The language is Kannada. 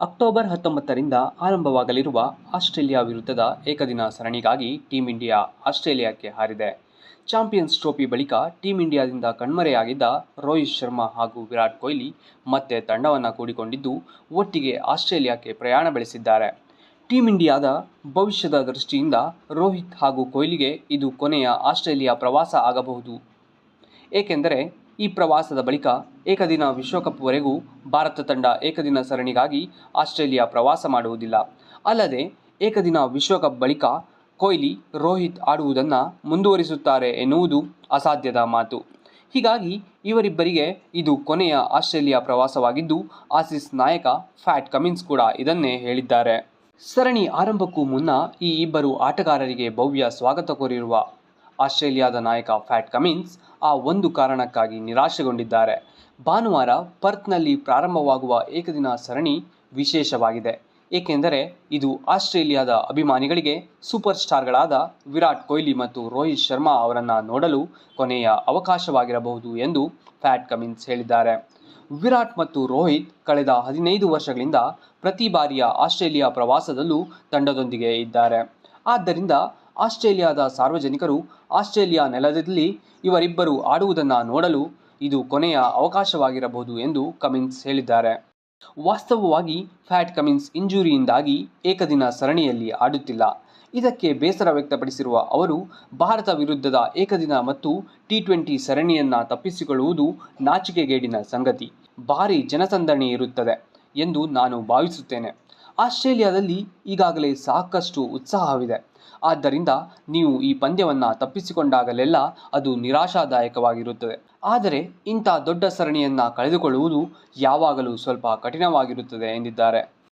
ಅಕ್ಟೋಬರ್ ಹತ್ತೊಂಬತ್ತರಿಂದ ಆರಂಭವಾಗಲಿರುವ ಆಸ್ಟ್ರೇಲಿಯಾ ವಿರುದ್ಧದ ಏಕದಿನ ಸರಣಿಗಾಗಿ ಟೀಂ ಇಂಡಿಯಾ ಆಸ್ಟ್ರೇಲಿಯಾಕ್ಕೆ ಹಾರಿದೆ. ಚಾಂಪಿಯನ್ಸ್ ಟ್ರೋಫಿ ಬಳಿಕ ಟೀಂ ಇಂಡಿಯಾದಿಂದ ಕಣ್ಮರೆಯಾಗಿದ್ದ ರೋಹಿತ್ ಶರ್ಮಾ ಹಾಗೂ ವಿರಾಟ್ ಕೊಹ್ಲಿ ಮತ್ತೆ ತಂಡವನ್ನು ಕೂಡಿಕೊಂಡಿದ್ದು ಒಟ್ಟಿಗೆ ಆಸ್ಟ್ರೇಲಿಯಾಕ್ಕೆ ಪ್ರಯಾಣ ಬೆಳೆಸಿದ್ದಾರೆ. ಟೀಂ ಇಂಡಿಯಾದ ಭವಿಷ್ಯದ ದೃಷ್ಟಿಯಿಂದ ರೋಹಿತ್ ಹಾಗೂ ಕೊಹ್ಲಿಗೆ ಇದು ಕೊನೆಯ ಆಸ್ಟ್ರೇಲಿಯಾ ಪ್ರವಾಸ ಆಗಬಹುದು. ಏಕೆಂದರೆ ಈ ಪ್ರವಾಸದ ಬಳಿಕ ಏಕದಿನ ವಿಶ್ವಕಪ್ವರೆಗೂ ಭಾರತ ತಂಡ ಏಕದಿನ ಸರಣಿಗಾಗಿ ಆಸ್ಟ್ರೇಲಿಯಾ ಪ್ರವಾಸ ಮಾಡುವುದಿಲ್ಲ. ಅಲ್ಲದೆ, ಏಕದಿನ ವಿಶ್ವಕಪ್ ಬಳಿಕ ಕೊಹ್ಲಿ, ರೋಹಿತ್ ಆಡುವುದನ್ನು ಮುಂದುವರಿಸುತ್ತಾರೆ ಎನ್ನುವುದು ಅಸಾಧ್ಯದ ಮಾತು. ಹೀಗಾಗಿ, ಇವರಿಬ್ಬರಿಗೆ ಇದು ಕೊನೆಯ ಆಸ್ಟ್ರೇಲಿಯಾ ಪ್ರವಾಸವಾಗಿದ್ದು, ಆಸೀಸ್ ನಾಯಕ ಫ್ಯಾಟ್ ಕಮಿನ್ಸ್ ಕೂಡ ಇದನ್ನೇ ಹೇಳಿದ್ದಾರೆ. ಸರಣಿ ಆರಂಭಕ್ಕೂ ಮುನ್ನ ಈ ಇಬ್ಬರು ಆಟಗಾರರಿಗೆ ಭವ್ಯ ಸ್ವಾಗತ ಕೋರಿರುವ ಆಸ್ಟ್ರೇಲಿಯಾದ ನಾಯಕ ಫ್ಯಾಟ್ ಕಮಿನ್ಸ್ ಆ ಒಂದು ಕಾರಣಕ್ಕಾಗಿ ನಿರಾಶೆಗೊಂಡಿದ್ದಾರೆ. ಭಾನುವಾರ ಪರ್ತ್ನಲ್ಲಿ ಪ್ರಾರಂಭವಾಗುವ ಏಕದಿನ ಸರಣಿ ವಿಶೇಷವಾಗಿದೆ. ಏಕೆಂದರೆ ಇದು ಆಸ್ಟ್ರೇಲಿಯಾದ ಅಭಿಮಾನಿಗಳಿಗೆ ಸೂಪರ್ ಸ್ಟಾರ್ಗಳಾದ ವಿರಾಟ್ ಕೊಹ್ಲಿ ಮತ್ತು ರೋಹಿತ್ ಶರ್ಮಾ ಅವರನ್ನು ನೋಡಲು ಕೊನೆಯ ಅವಕಾಶವಾಗಿರಬಹುದು ಎಂದು ಫ್ಯಾಟ್ ಕಮಿನ್ಸ್ ಹೇಳಿದ್ದಾರೆ. ವಿರಾಟ್ ಮತ್ತು ರೋಹಿತ್ ಕಳೆದ ಹದಿನೈದು ವರ್ಷಗಳಿಂದ ಪ್ರತಿ ಬಾರಿಯ ಆಸ್ಟ್ರೇಲಿಯಾ ಪ್ರವಾಸದಲ್ಲೂ ತಂಡದೊಂದಿಗೆ ಇದ್ದಾರೆ. ಆದ್ದರಿಂದ ಆಸ್ಟ್ರೇಲಿಯಾದ ಸಾರ್ವಜನಿಕರು ಆಸ್ಟ್ರೇಲಿಯಾ ನೆಲದಲ್ಲಿ ಇವರಿಬ್ಬರು ಆಡುವುದನ್ನು ನೋಡಲು ಇದು ಕೊನೆಯ ಅವಕಾಶವಾಗಿರಬಹುದು ಎಂದು ಕಮಿನ್ಸ್ ಹೇಳಿದ್ದಾರೆ. ವಾಸ್ತವವಾಗಿ ಫ್ಯಾಟ್ ಕಮಿನ್ಸ್ ಇಂಜುರಿಯಿಂದಾಗಿ ಏಕದಿನ ಸರಣಿಯಲ್ಲಿ ಆಡುತ್ತಿಲ್ಲ. ಇದಕ್ಕೆ ಬೇಸರ ವ್ಯಕ್ತಪಡಿಸಿರುವ ಅವರು, ಭಾರತ ವಿರುದ್ಧದ ಏಕದಿನ ಮತ್ತು ಟಿ ಟ್ವೆಂಟಿ ಸರಣಿಯನ್ನು ತಪ್ಪಿಸಿಕೊಳ್ಳುವುದು ನಾಚಿಕೆಗೇಡಿನ ಸಂಗತಿ. ಭಾರಿ ಜನಸಂದಣಿ ಇರುತ್ತದೆ ಎಂದು ನಾನು ಭಾವಿಸುತ್ತೇನೆ. ಆಸ್ಟ್ರೇಲಿಯಾದಲ್ಲಿ ಈಗಾಗಲೇ ಸಾಕಷ್ಟು ಉತ್ಸಾಹವಿದೆ. ಆದ್ದರಿಂದ ನೀವು ಈ ಪಂದ್ಯವನ್ನು ತಪ್ಪಿಸಿಕೊಂಡಾಗಲೆಲ್ಲ ಅದು ನಿರಾಶಾದಾಯಕವಾಗಿರುತ್ತದೆ. ಆದರೆ ಇಂಥ ದೊಡ್ಡ ಸರಣಿಯನ್ನು ಕಳೆದುಕೊಳ್ಳುವುದು ಯಾವಾಗಲೂ ಸ್ವಲ್ಪ ಕಠಿಣವಾಗಿರುತ್ತದೆ ಎಂದಿದ್ದಾರೆ.